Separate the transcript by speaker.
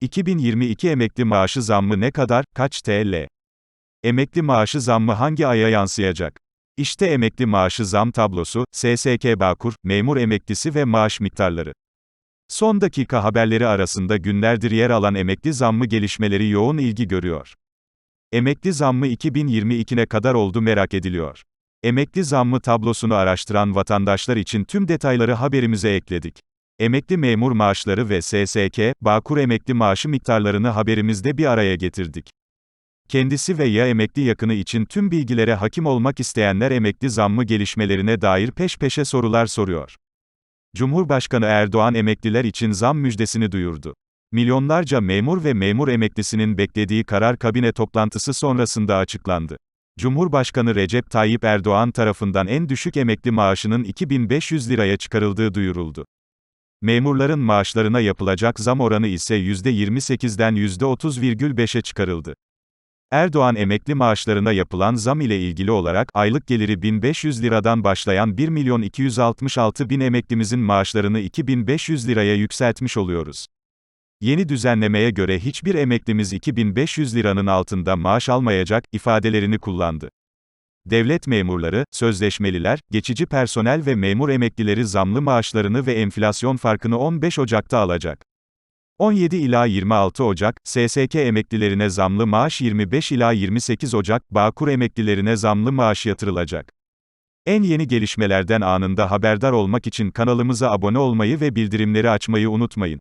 Speaker 1: 2022 emekli maaşı zammı ne kadar, kaç TL? Emekli maaşı zammı hangi aya yansıyacak? İşte emekli maaşı zam tablosu, SSK Bağkur, memur emeklisi ve maaş miktarları. Son dakika haberleri arasında günlerdir yer alan emekli zammı gelişmeleri yoğun ilgi görüyor. Emekli zammı 2022'ne kadar oldu merak ediliyor. Emekli zammı tablosunu araştıran vatandaşlar için tüm detayları haberimize ekledik. Emekli memur maaşları ve SSK, Bağkur emekli maaşı miktarlarını haberimizde bir araya getirdik. Kendisi ve ya emekli yakını için tüm bilgilere hakim olmak isteyenler emekli zammı gelişmelerine dair peş peşe sorular soruyor. Cumhurbaşkanı Erdoğan emekliler için zam müjdesini duyurdu. Milyonlarca memur ve memur emeklisinin beklediği karar kabine toplantısı sonrasında açıklandı. Cumhurbaşkanı Recep Tayyip Erdoğan tarafından en düşük emekli maaşının 2500 liraya çıkarıldığı duyuruldu. Memurların maaşlarına yapılacak zam oranı ise %28'den %30,5'e çıkarıldı. Erdoğan emekli maaşlarına yapılan zam ile ilgili olarak aylık geliri 1500 liradan başlayan 1 milyon 266 bin emeklimizin maaşlarını 2500 liraya yükseltmiş oluyoruz. Yeni düzenlemeye göre hiçbir emeklimiz 2500 liranın altında maaş almayacak ifadelerini kullandı. Devlet memurları, sözleşmeliler, geçici personel ve memur emeklileri zamlı maaşlarını ve enflasyon farkını 15 Ocak'ta alacak. 17 ila 26 Ocak, SSK emeklilerine zamlı maaş 25 ila 28 Ocak, Bağkur emeklilerine zamlı maaş yatırılacak. En yeni gelişmelerden anında haberdar olmak için kanalımıza abone olmayı ve bildirimleri açmayı unutmayın.